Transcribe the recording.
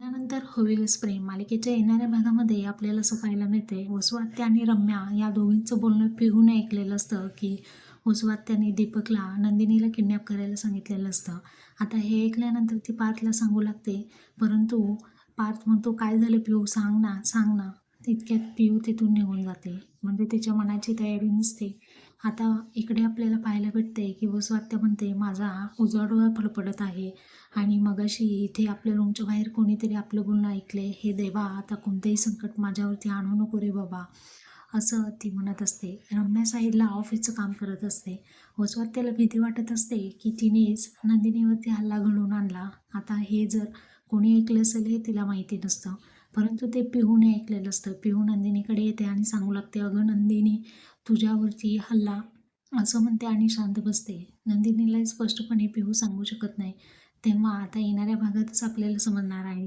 त्यानंतर होईलच प्रेम मालिकेच्या येणाऱ्या भागामध्ये आपल्याला असं पाहायला मिळते. वसुआत्या आणि रम्या या दोघींचं बोलणं पिहून ऐकलेलं असतं की वसुआत्याने दीपकला नंदिनीला किडनॅप करायला सांगितलेलं असतं. आता हे ऐकल्यानंतर ती पार्थला सांगू लागते परंतु पार्थ म्हणतो काय झालं पिहू सांग ना सांग ना. तितक्यात पिऊ तिथून निघून जाते. म्हणजे तिच्या मनाची तयारी नसते. आता इकडे आपल्याला पाहायला भेटते की वसुआत्या म्हणते माझा उजाडवा फडफडत आहे. आणि मगाशी इथे आपल्या रूमच्या बाहेर कोणीतरी आपलं बोलणं ऐकले हे देवा आता कोणतेही संकट माझ्यावरती आणू नको रे बाबा. असं ती म्हणत असते. रम्या साईडला ऑफिसचं काम करत असते. वसवात्याला भीती वाटत असते की तिनेच नंदिनीवरती हल्ला घडवून आणला. आता हे जर कोणी ऐकलं असेल हे तिला माहिती नसतं. परंतु ते पिहूने ऐकलेलं असतं. पिहू नंदिनीकडे येते आणि सांगू लागते अगं नंदिनी तुझ्यावरती हल्ला. असं म्हणते आणि शांत बसते. नंदिनीला स्पष्टपणे पिहू सांगू शकत नाही. तेव्हा आता येणाऱ्या भागातच आपल्याला समजणार आहे.